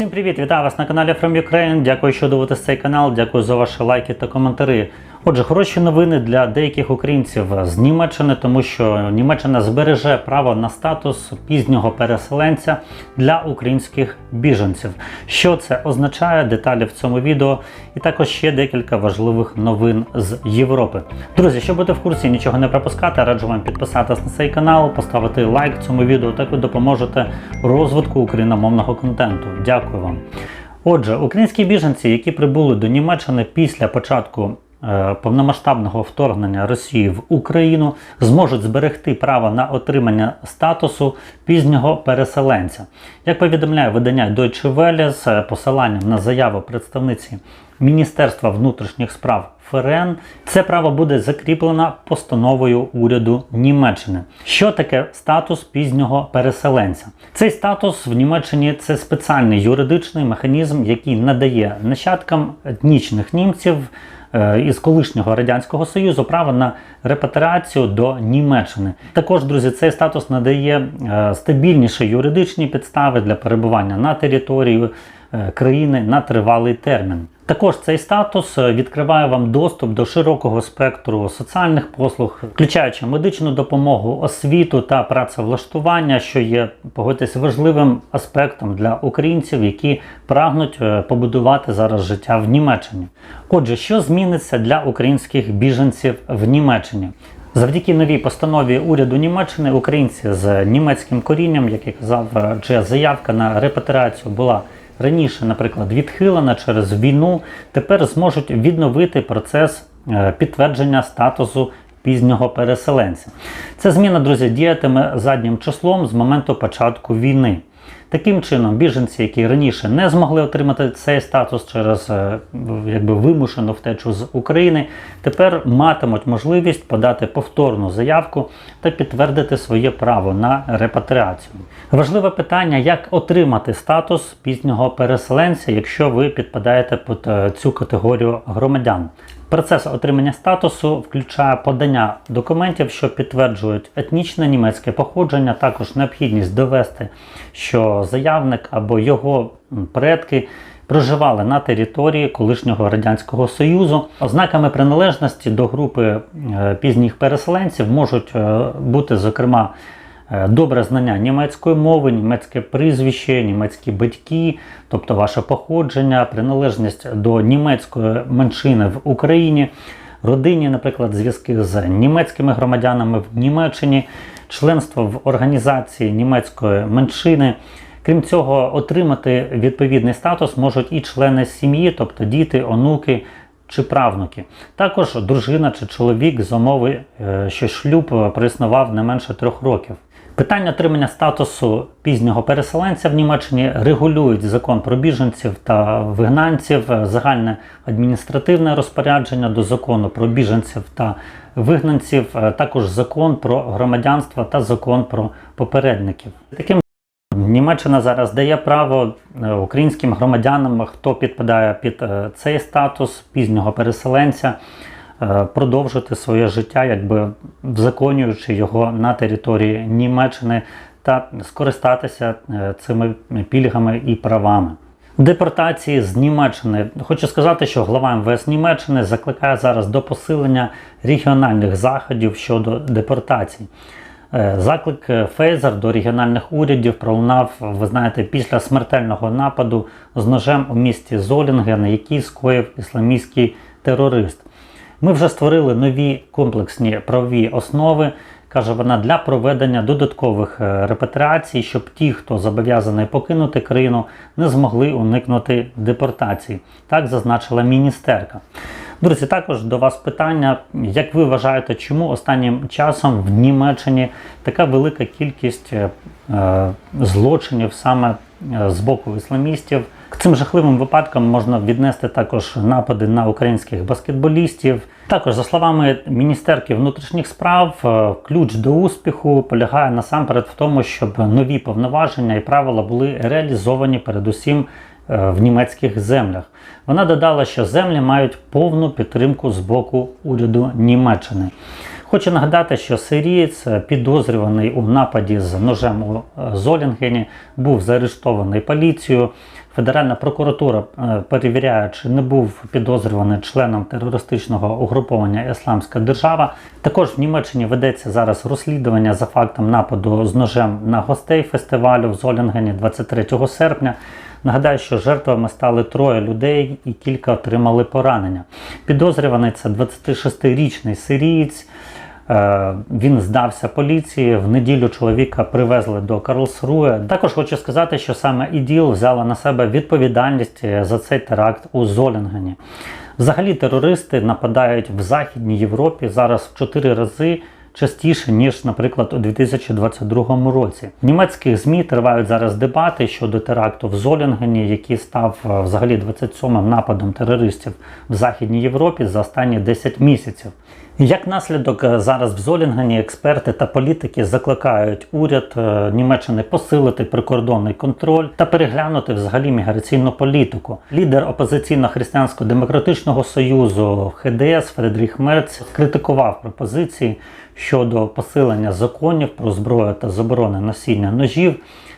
Всім привіт! Вітаю вас на каналі From Ukraine. Дякую, що дивитесь цей канал. Дякую за ваші лайки та коментарі. Отже, хороші новини для деяких українців з Німеччини, тому що Німеччина збереже право на статус пізнього переселенця для українських біженців. Що це означає? Деталі в цьому відео, і також ще декілька важливих новин з Європи. Друзі, щоб бути в курсі, нічого не пропускати, раджу вам підписатись на цей канал, поставити лайк цьому відео. Так ви допоможете розвитку україномовного контенту. Дякую вам. Отже, українські біженці, які прибули до Німеччини після початку повномасштабного вторгнення Росії в Україну, зможуть зберегти право на отримання статусу пізнього переселенця. Як повідомляє видання Deutsche Welle з е, посиланням на заяву представниці Міністерства внутрішніх справ ФРН, це право буде закріплено постановою уряду Німеччини. Що таке статус пізнього переселенця? Цей статус в Німеччині це спеціальний юридичний механізм, який надає нащадкам етнічних німців е, із колишнього радянського союзу право на репатріацію до Німеччини. Також, друзі, цей статус надає е, стабільніші юридичні підстави для перебування на території е, країни на тривалий термін. Також цей статус е, відкриває вам доступ до широкого спектру соціальних послуг, включаючи медичну допомогу, освіту та працевлаштування, що є погодьтесь важливим аспектом для українців, які прагнуть е, побудувати зараз життя в Німеччині. Отже, що зміниться для українських біженців в Німеччині? Завдяки новій постанові уряду Німеччини українці з німецьким корінням, як я казав, е, чия заявка на репатріацію була раніше, наприклад, відхилена через війну, тепер зможуть відновити процес е, підтвердження статусу пізнього переселенця. Ця зміна, друзі, діятиме заднім числом з моменту початку війни. Таким чином, біженці, які раніше не змогли отримати цей статус через е, якби вимушену втечу з України, тепер матимуть можливість подати повторну заявку та підтвердити своє право на репатріацію. Важливе питання, як отримати статус пізнього переселенця, якщо ви підпадаєте під е, цю категорію громадян. Процес отримання статусу включає подання документів, що підтверджують етнічне німецьке походження, також необхідність довести, що заявник або його предки проживали на території колишнього радянського союзу. Ознаками приналежності до групи е, пізніх переселенців можуть е, бути, зокрема, добре знання німецької мови, німецьке прізвище, німецькі батьки, тобто ваше походження, приналежність до німецької меншини в Україні, родинні, наприклад, зв'язки з німецькими громадянами в Німеччині, членство в організації німецької меншини. Крім цього, отримати відповідний статус можуть і члени сім'ї, тобто діти, онуки чи правнуки. Також дружина чи чоловік з умови, е, що шлюб проіснував не менше трьох років. Питання отримання статусу пізнього переселенця в Німеччині регулюють закон про біженців та вигнанців, загальне адміністративне розпорядження до закону про біженців та вигнанців, е, також закон про громадянство та закон про попередників. Таким Німеччина зараз дає право е, українським громадянам, хто підпадає під е, цей статус пізнього переселенця, продовжити своє життя, якби законюючи його на території Німеччини та скористатися е, цими пільгами і правами. Депортації з Німеччини. Хочу сказати, що глава МВС Німеччини закликає зараз до посилення регіональних заходів щодо депортацій. Е, Заклик е, Фейзер до регіональних урядів пролунав, ви знаєте, після смертельного нападу з ножем у місті Золінген, який скоїв ісламістський терорист. Ми вже створили нові комплексні правові основи, каже вона, для проведення додаткових е, репатріацій, щоб ті, хто зобов'язаний покинути країну, не змогли уникнути депортації. Так зазначила міністерка. Друзі, також до вас питання: як ви вважаєте, чому останнім часом в Німеччині така велика кількість е, е, злочинів саме з боку ісламістів? Цим жахливим випадкам можна віднести також напади на українських баскетболістів. Також, за словами міністерки внутрішніх справ, е, ключ до успіху полягає насамперед в тому, щоб нові повноваження і правила були реалізовані передусім е, в німецьких землях. Вона додала, що землі мають повну підтримку з боку уряду Німеччини. Хочу нагадати, що сирієць, е, підозрюваний у нападі з ножем у е, Золінгені, був заарештований поліцією. Федеральна прокуратура е, перевіряє, чи не був підозрюваний членом терористичного угруповання Ісламська держава. Також в Німеччині ведеться зараз розслідування за фактом нападу з ножем на гостей фестивалю в Золінгені 23 серпня. Нагадаю, що жертвами стали троє людей і кілька отримали поранення. Підозрюваний це 26-річний сирієць. Е, Він здався поліції. В неділю чоловіка привезли до Карлсруе. Також хочу сказати, що саме ІДІЛ взяла на себе відповідальність е, за цей теракт у Золінгені. Взагалі терористи нападають в Західній Європі зараз в 4 рази частіше, ніж, наприклад, у 2022 році. В німецьких ЗМІ тривають зараз дебати щодо теракту в Золінгені, який став е, взагалі 27-м нападом терористів в Західній Європі за останні 10 місяців. Як наслідок, е, зараз в Золінгені експерти та політики закликають уряд е, Німеччини посилити прикордонний контроль та переглянути взагалі міграційну політику. Лідер опозиційно-християнсько-демократичного союзу ХДС Фредріх Мерц критикував пропозиції щодо посилення законів про зброю та заборони носіння ножів.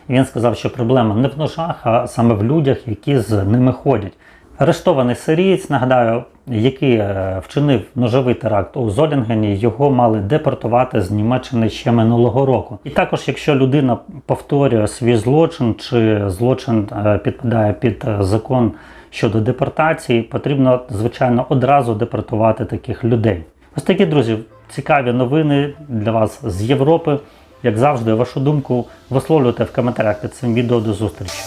Він сказав, що проблема не в ножах, а саме в людях, які з ними ходять. Арештований сирієць, нагадаю, який е, вчинив ножовий теракт у Золінгені, його мали депортувати з Німеччини ще минулого року. І також, якщо людина повторює свій злочин чи злочин е, підпадає під закон щодо депортації, потрібно звичайно одразу депортувати таких людей. Ось такі друзі, цікаві новини для вас з Європи. Як завжди, вашу думку висловлюйте в коментарях під цим відео. До зустрічі.